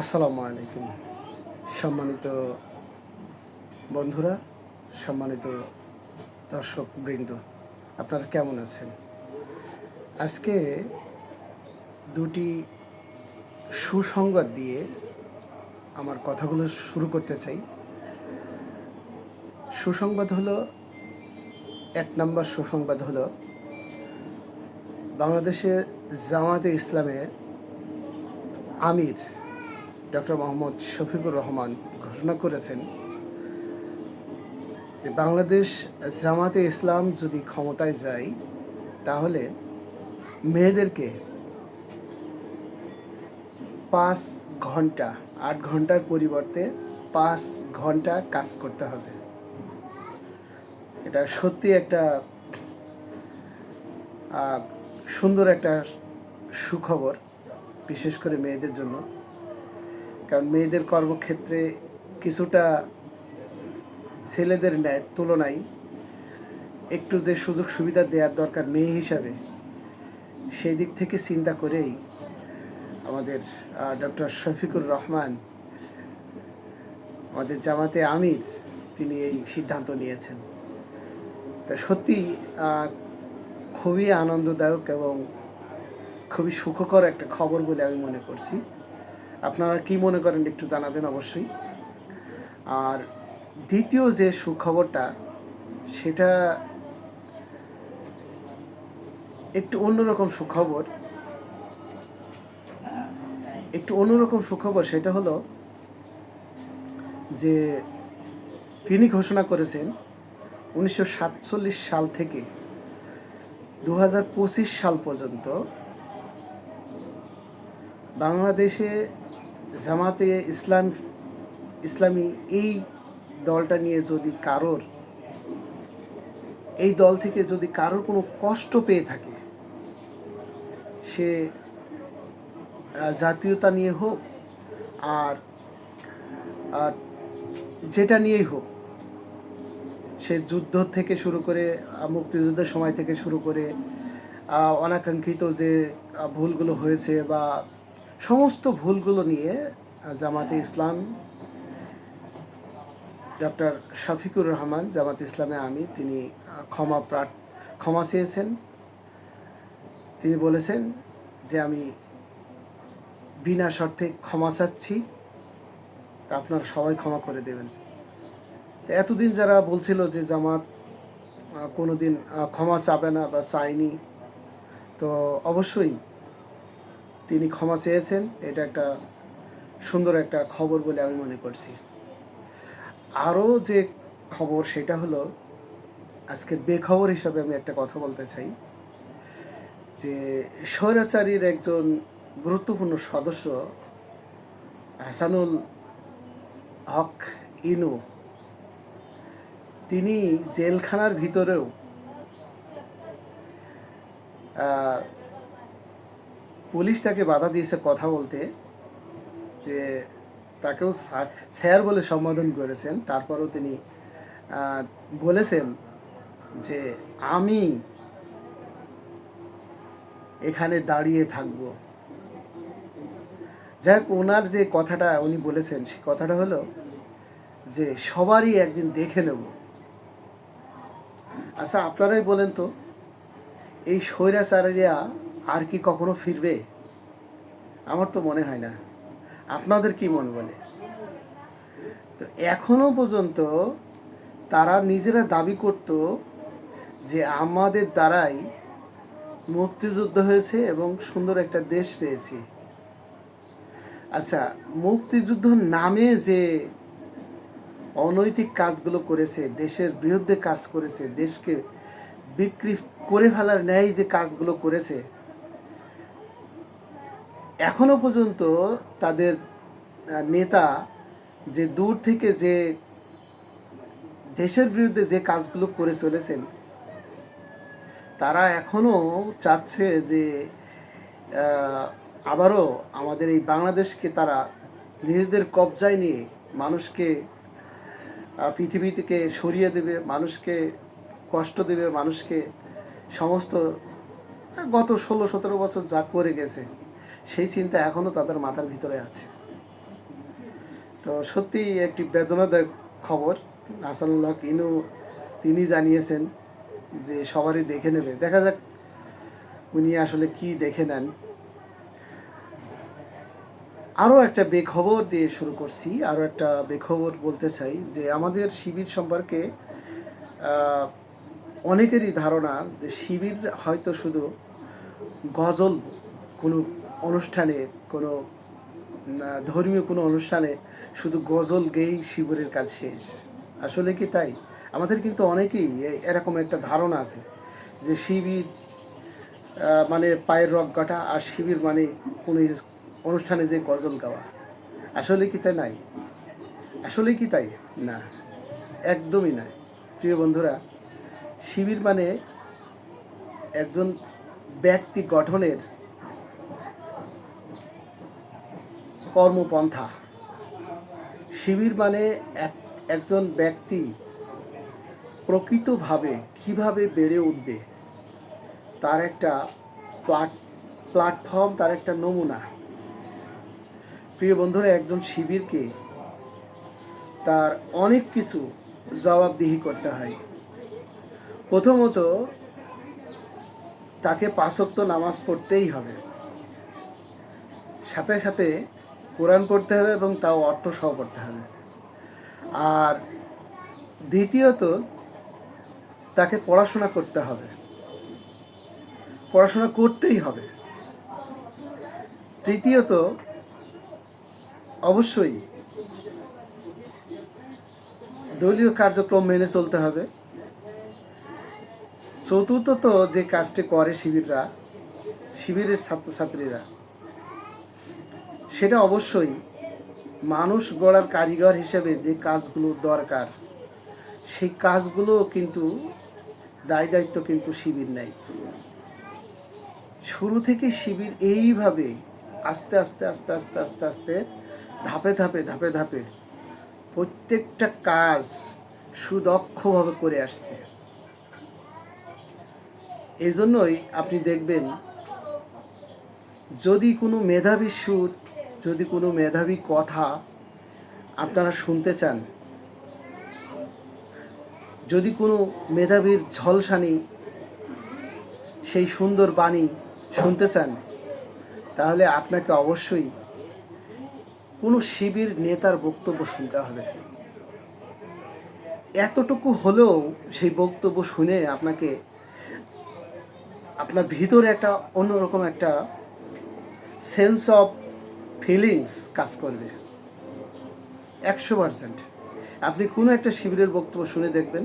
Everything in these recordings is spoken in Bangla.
আসসালামু আলাইকুম। সম্মানিত বন্ধুরা, সম্মানিত দর্শক বৃন্দ আপনারা কেমন আছেন? আজকে দুটি সুসংবাদ দিয়ে আমার কথাগুলো শুরু করতে চাই। সুসংবাদ হলো, এক নম্বর সুসংবাদ হলো, বাংলাদেশে জামাতে ইসলামে আমির ডক্টর মোহাম্মদ শফিকুর রহমান ঘোষণা করেছেন যে বাংলাদেশ জামাতে ইসলাম যদি ক্ষমতায় যায়, তাহলে মেয়েদেরকে পাঁচ ঘণ্টা, আট ঘণ্টার পরিবর্তে পাঁচ ঘণ্টা কাজ করতে হবে। এটা সত্যি একটা সুন্দর একটা সুখবর, বিশেষ করে মেয়েদের জন্য। কারণ মেয়েদের কর্মক্ষেত্রে কিছুটা ছেলেদের ন্যায় তুলনায় একটু যে সুযোগ সুবিধা দেওয়ার দরকার মেয়ে হিসাবে, সেই দিক থেকে চিন্তা করেই আমাদের ডক্টর শফিকুর রহমান, আমাদের জামাতে আমির তিনি এই সিদ্ধান্ত নিয়েছেন। তা সত্যি খুবই আনন্দদায়ক এবং খুবই সুখকর একটা খবর বলে আমি মনে করছি। আপনারা কি মনে করেন একটু জানাবেন অবশ্যই। আর দ্বিতীয় যে সুখবরটা, সেটা একটু অন্যরকম সুখবর। একটু অন্যরকম সুখবর সেটা হলো যে তিনি ঘোষণা করেছেন উনিশশো সাতচল্লিশ সাল থেকে দু হাজার পঁচিশ সাল পর্যন্ত বাংলাদেশে জামাতে ইসলাম, ইসলামী এই দলটা নিয়ে যদি কারোর, এই দল থেকে যদি কারোর কোনো কষ্ট পেয়ে থাকে, সে জাতীয়তা নিয়ে হোক আর যেটা নিয়েই হোক, সে যুদ্ধ থেকে শুরু করে মুক্তিযুদ্ধের সময় থেকে শুরু করে অনাকাঙ্ক্ষিত যে ভুলগুলো হয়েছে বা সমস্ত ভুলগুলো নিয়ে জামাতে ইসলাম, ডক্টর শফিকুর রহমান, জামাত ইসলামে আমি, তিনি ক্ষমা প্রার্থ, ক্ষমা চেয়েছেন। তিনি বলেছেন যে আমি বিনা শর্তে ক্ষমা চাচ্ছি, তা আপনারা সবাই ক্ষমা করে দেবেন। এতদিন যারা বলছিল যে জামাত কোনো দিন ক্ষমা চাবে না বা চায়নি, তো অবশ্যই তিনি ক্ষমা চেয়েছেন। এটা একটা সুন্দর একটা খবর বলে আমি মনে করছি। আরও যে খবর সেটা হলো আজকে বেখবর হিসাবে আমি একটা কথা বলতে চাই। যে স্বৈরাচারীর একজন গুরুত্বপূর্ণ সদস্য, হাসানুল হক ইনু, তিনি জেলখানার ভিতরেও পুলিশ তাকে বাধা দিয়েছে কথা বলতে যে তাকেও স্যার বলে সম্বোধন করেছেন, তারপরও তিনি বলেছেন যে আমি এখানে দাঁড়িয়ে থাকব। যাই হোক, ওনার যে কথাটা উনি বলেছেন, সে কথাটা হলো যে সবারই একদিন দেখে নেব। আচ্ছা আপনারাই বলেন তো, এই স্বৈরাচারীরা আর কি কখনো ফিরবে? আমার তো মনে হয় না। আপনাদের কি মন বলে? তো এখনও পর্যন্ত তারা নিজেরা দাবি করত যে আমাদের দ্বারাই মুক্তিযুদ্ধ হয়েছে এবং সুন্দর একটা দেশ পেয়েছি। আচ্ছা মুক্তিযুদ্ধ নামে যে অনৈতিক কাজগুলো করেছে, দেশের বিরুদ্ধে কাজ করেছে, দেশকে বিক্রি করে ফেলার ন্যায় যে কাজগুলো করেছে এখনও পর্যন্ত তাদের নেতা যে দূর থেকে যে দেশের বিরুদ্ধে যে কাজগুলো করে চলেছেন, তারা এখনও চাচ্ছে যে আবারও আমাদের এই বাংলাদেশকে তারা নিজেদের কবজায় নিয়ে মানুষকে পৃথিবী থেকে সরিয়ে দেবে, মানুষকে কষ্ট দেবে, মানুষকে সমস্ত, গত ষোলো সতেরো বছর যা করে গেছে। সেই চিন্তা এখনও তাদের মাথার ভিতরে আছে। তো সত্যি একটি বেদনাদায়ক খবর। হাসানুল হক ইনু, তিনি জানিয়েছেন যে সবারই দেখে নেবে। দেখা যাক উনি আসলে কি দেখে নেন। আরও একটা বেখবর দিয়ে শুরু করছি, আরও একটা বেখবর বলতে চাই যে আমাদের শিবির সম্পর্কে অনেকেরই ধারণা যে শিবির হয়তো শুধু গজল, কোনো অনুষ্ঠানে কোনো ধর্মীয় কোনো অনুষ্ঠানে শুধু গজল গেয়েই শিবিরের কাজ শেষ। আসলে কি তাই? আমাদের কিন্তু অনেকেই এরকম একটা ধারণা আছে যে শিবির মানে পায়ের রক কাটা আর শিবির মানে কোনো অনুষ্ঠানে যে গজল গাওয়া। আসলে কি তাই নাই? আসলে কি তাই? না, একদমই নয় প্রিয় বন্ধুরা, শিবির মানে একজন ব্যক্তি গঠনের কর্মপন্থা। শিবির মানে এক, একজন ব্যক্তি প্রকৃতভাবে কীভাবে বেড়ে উঠবে, তার একটা প্লাট, প্ল্যাটফর্ম, তার একটা নমুনা। প্রিয় বন্ধুরা, একজন শিবিরকে তার অনেক কিছু জবাবদিহি করতে হয়। প্রথমত, তাকে পাঁচক্ত নামাজ পড়তেই হবে। সাথে সাথে কোরআন পড়তে হবে এবং তাও অর্থ সহ পড়তে হবে। আর দ্বিতীয়ত, তাকে পড়াশোনা করতে হবে। পড়াশোনা করতেই হবে। তৃতীয়ত, অবশ্যই দলীয় কার্যক্রম মেনে চলতে হবে। চতুর্থত যে কাজটি করে শিবিররা, শিবিরের ছাত্রছাত্রীরা সেটা অবশ্যই মানুষ গড়ার কারিগর হিসেবে যে কাজগুলো দরকার, সেই কাজগুলো কিন্তু দায় দায়িত্ব কিন্তু শিবির নেই শুরু থেকে শিবির এইভাবে আস্তে আস্তে আস্তে আস্তে আস্তে আস্তে, ধাপে ধাপে ধাপে ধাপে প্রত্যেকটা কাজ সুদক্ষভাবে করে আসছে। এজন্যই আপনি দেখবেন, যদি কোনো মেধাবী সুর যদি কোনো মেধাবী কথা আপনারা শুনতে চান, যদি কোনো মেধাবীর ঝলসানি সেই সুন্দর বাণী শুনতে চান, তাহলে আপনাকে অবশ্যই কোনো শিবির নেতার বক্তব্য শুনতে হবে। এতটুকু হলেও সেই বক্তব্য শুনে আপনাকে আপনার ভিতরে একটা অন্যরকম একটা সেন্স অফ ফিলিংস কাজ করবে। একশো পার্সেন্ট আপনি কোনো একটা শিবিরের বক্তব্য শুনে দেখবেন,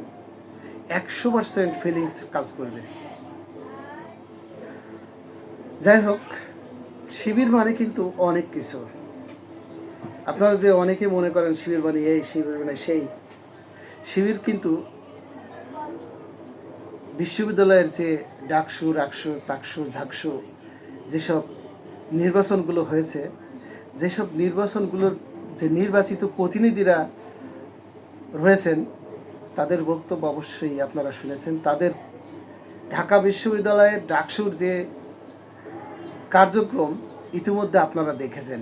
একশো পার্সেন্ট ফিলিংস কাজ করবে। যাই হোক, শিবির মানে কিন্তু অনেক কিছু। আপনারা যে অনেকে মনে করেন শিবির মানে এই, শিবির মানে সেই, শিবির কিন্তু বিশ্ববিদ্যালয়ের যে ডাকসু রাকসু চাকসু, ঝাকসু, যেসব নির্বাচনগুলো হয়েছে যেসব নির্বাচনগুলোর যে নির্বাচিত প্রতিনিধিরা রয়েছেন, তাদের বক্তব্য অবশ্যই আপনারা শুনেছেন। তাদের ঢাকা বিশ্ববিদ্যালয়ের ডাকসুর যে কার্যক্রম, ইতিমধ্যে আপনারা দেখেছেন।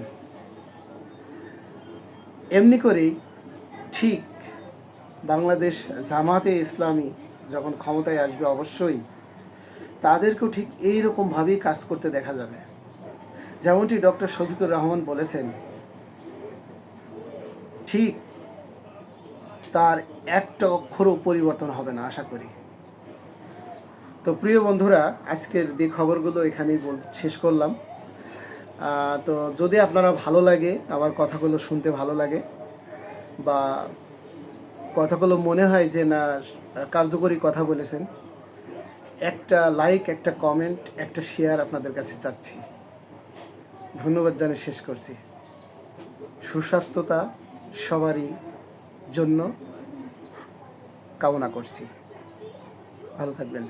এমনি করেই ঠিক বাংলাদেশ জামাতে ইসলামী যখন ক্ষমতায় আসবে, অবশ্যই তাদেরকেও ঠিক এই রকমভাবেই কাজ করতে দেখা যাবে। যেমনটি ডক্টর শফিকুর রহমান বলেছেন, ঠিক তার একটা অক্ষরও পরিবর্তন হবে না, আশা করি। তো প্রিয় বন্ধুরা, আজকের যে খবরগুলো এখানেই বল শেষ করলাম। তো যদি আপনারা ভালো লাগে, আমার কথাগুলো শুনতে ভালো লাগে, বা কথাগুলো মনে হয় যে না, কার্যকরী কথা বলেছেন, একটা লাইক, একটা কমেন্ট, একটা শেয়ার আপনাদের কাছে চাচ্ছি। ধন্যবাদ জানিয়ে শেষ করছি। সুস্বাস্থ্যতা সবারই জন্য কামনা করছি। ভালো থাকবেন।